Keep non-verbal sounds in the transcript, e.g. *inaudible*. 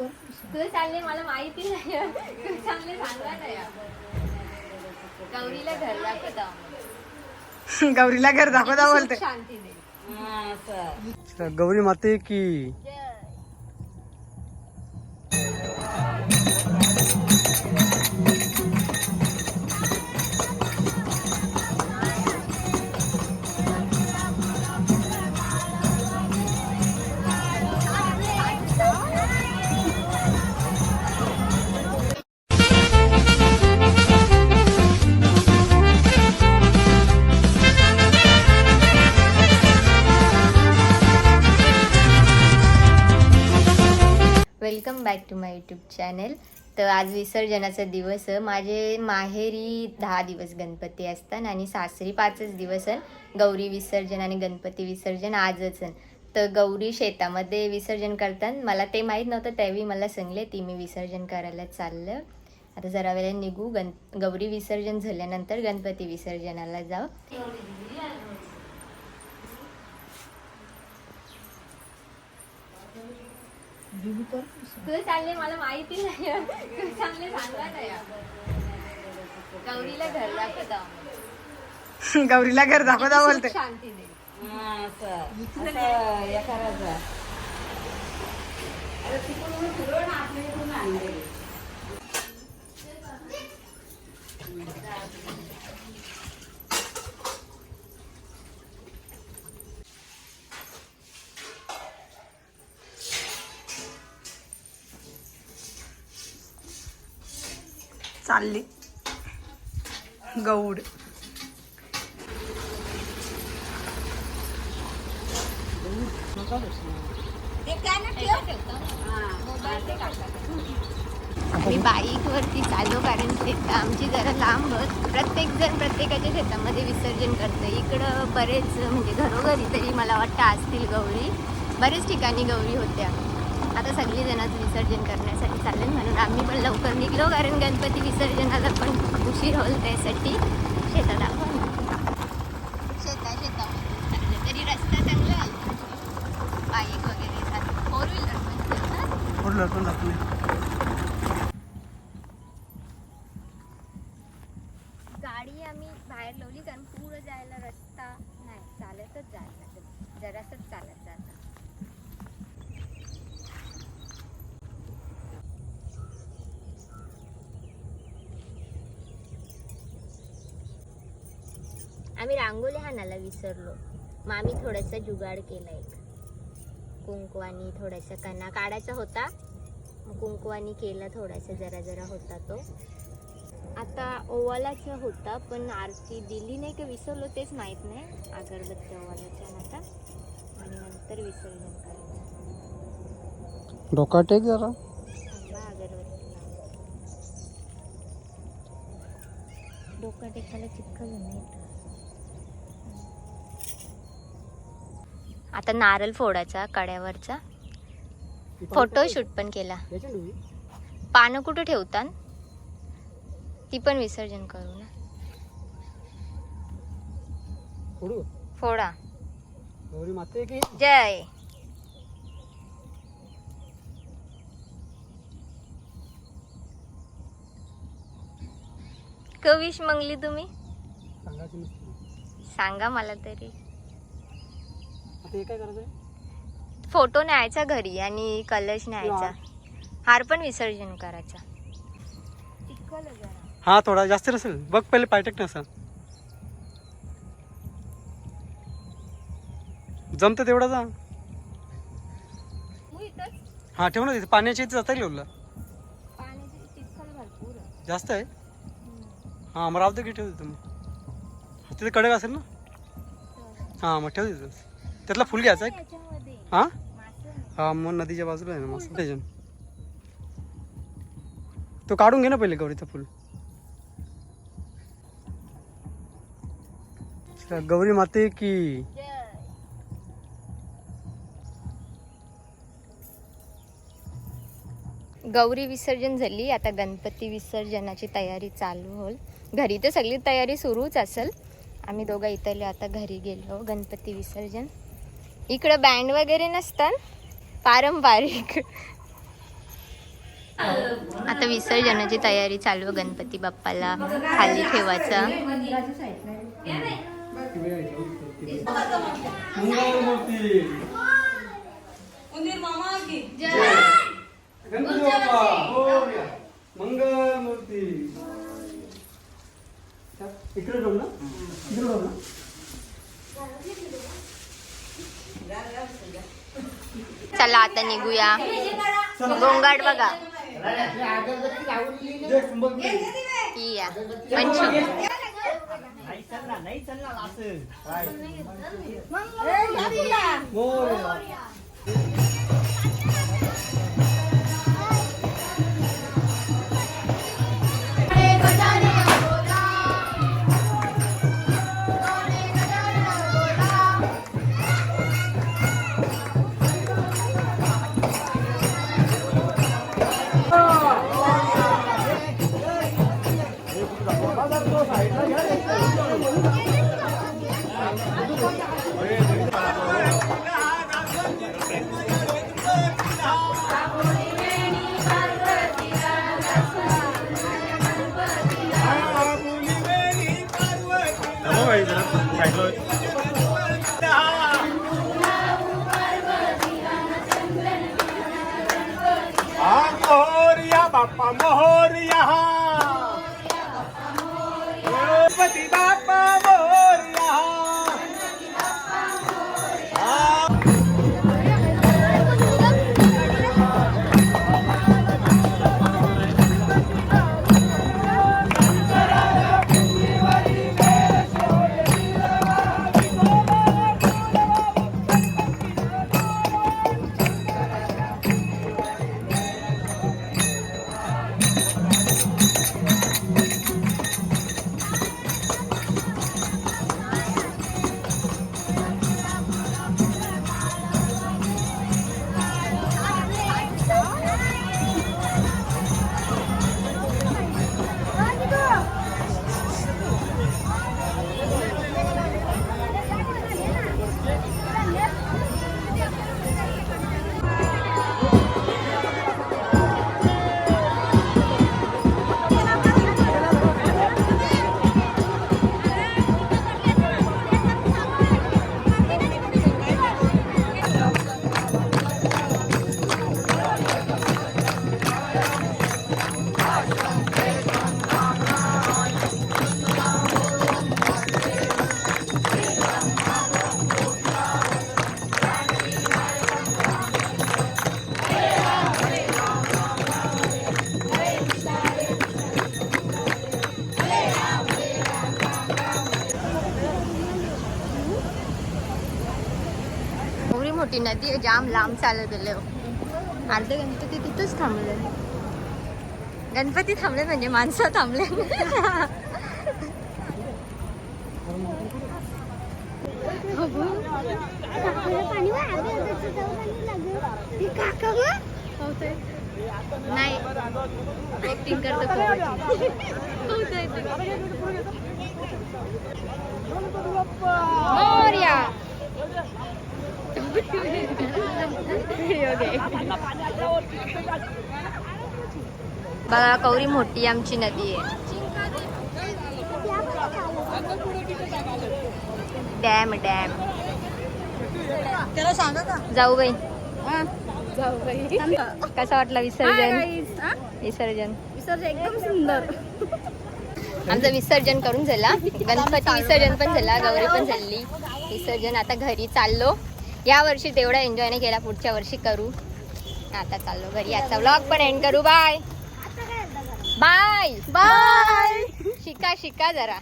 तू चालले मला माहिती नाही. तू चांगले सांगा नाही. गौरीला घर दाखवता. गौरीला घर दाखवता बोलते शांती दे गौरी माते की यूट्यूब चॅनेल तर आज विसर्जनाचा दिवस. माझे माहेरी दहा दिवस गणपती असतात आणि सासरी पाचच दिवस आहे. गौरी विसर्जन आणि गणपती विसर्जन आजच तर गौरी शेतामध्ये विसर्जन करतात. मला ते माहीत नव्हतं त्यावेळी मला सांगले ती मी विसर्जन करायला चाललं. आता जरा वेळा निघू. गण गौरी विसर्जन झाल्यानंतर गणपती विसर्जनाला जाऊ. तू चालले मला माहिती नाही. तू चांगले सांगा नाही. गौरीला घर दाखवता. गौरीला घर दाखवता बोलते शांती दे चालले. गौड. आम्ही बाईक वरती चाललो कारण शेत आमची जरा लांब प्रत्येक जण प्रत्येकाच्या शेतामध्ये विसर्जन करतं. इकडं बरेच म्हणजे घरोघरी तरी मला वाटतं असतील गौरी बरेच ठिकाणी गौरी होत्या. आता सगळी जणच विसर्जन करण्यासाठी चालेल म्हणून आम्ही पण लवकर निघलो कारण गणपती विसर्जनाला पण उशीर होईल त्यासाठी शेतात आपण शेता शेतामध्ये चाललं तरी रस्ता चांगला आहे बाईक वगैरे फोर व्हीलर पण चालतात. कुठलं पण दाखवले गाडी आम्ही बाहेर लावली कारण पुढं जायला रस्ता नाही चालतच जायला लागत जरासच चालत जात आम्ही रांगोली हाणायला विसरलो. मग आम्ही थोडासा जुगाड केला एक. कुंकवानी थोडासा कणा काढायचा होता. मग कुंकवानी केला थोडासा जरा जरा होता तो. आता ओवालाचा होता पण आरती दिली नाही का विसरलो तेच माहीत नाही. अगरबत्ती ओवालाच्या आता आणि नंतर विसर्जन करायचं डोका टेक जरा. अगरबत्ती. डोकं टेकायला चिपकल नाही. आता नारळ फोडायचा कड्यावरचा. फोटोशूट पण केला. पानं कुठं ठेवतात ती पण विसर्जन करू ना. फोडा? जय. कविश मंगली तुम्ही? सांगा मला तरी. हे काय करायचं फोटो न्यायचा घरी आणि कलश न्यायचा. हार पण विसर्जन करायचा. हा थोडा जास्त नसेल. बघ पहिले पायटेक नसा जमतं तेवढा जा. हा ठेव ना तिथे. पाण्याच्या इथे जाता येईल जास्त आहे? हा मग राहते की ठेव तुम्ही तिथे कडक असेल ना? हा मग ठेव तिथं त्यातला फुल घ्यायचा आहे हा? हा मग नदीच्या बाजूला आहे ना मस्त त्याच्यानं तो काढून घे ना पहिले गौरीचं फुल. गौरी माते की. गौरी विसर्जन झाली आता गणपती विसर्जनाची तयारी चालू होईल. घरी तर सगळी तयारी सुरूच असेल. आम्ही दोघं इथले आता घरी गेलो गणपती विसर्जन. इकडं बँड वगैरे नसतात. पारंपरिक. आता विसर्जनाची तयारी चालू आहे गणपती बाप्पाला खाली ठेवायचा. मंगळमूर्ती. गणपती बाप्पा मोरया. मंगळमूर्ती इकडे जाऊ ना इकडे जाऊ ना चला आता निघूया. गोंगाट बघा. ही पंचमी Yeah. जाम लांब चालत गेले. अर्धे गणपती तिथंच थांबले. गणपती थांबले म्हणजे माणसं थांबले. नाही. ऍक्टिंग मोर्या. बघा कौरी मोठी आमची नदी आहे. Dam dam. त्याला सांगा का? जाऊ बाई. जाऊ बाई. कसा वाटला विसर्जन? विसर्जन. विसर्जन एकदम सुंदर. आमचं विसर्जन करून झाला. *laughs* गणपती विसर्जन पण झाला गौरी पण झाली. विसर्जन आता घरी चाललो. या वर्षी तेवढा एन्जॉय नाही केला पुढच्या वर्षी करू. आता चाललो घरी. आजचा व्लॉग पण एंड करू. बाय बाय बाय शिका शिका जरा.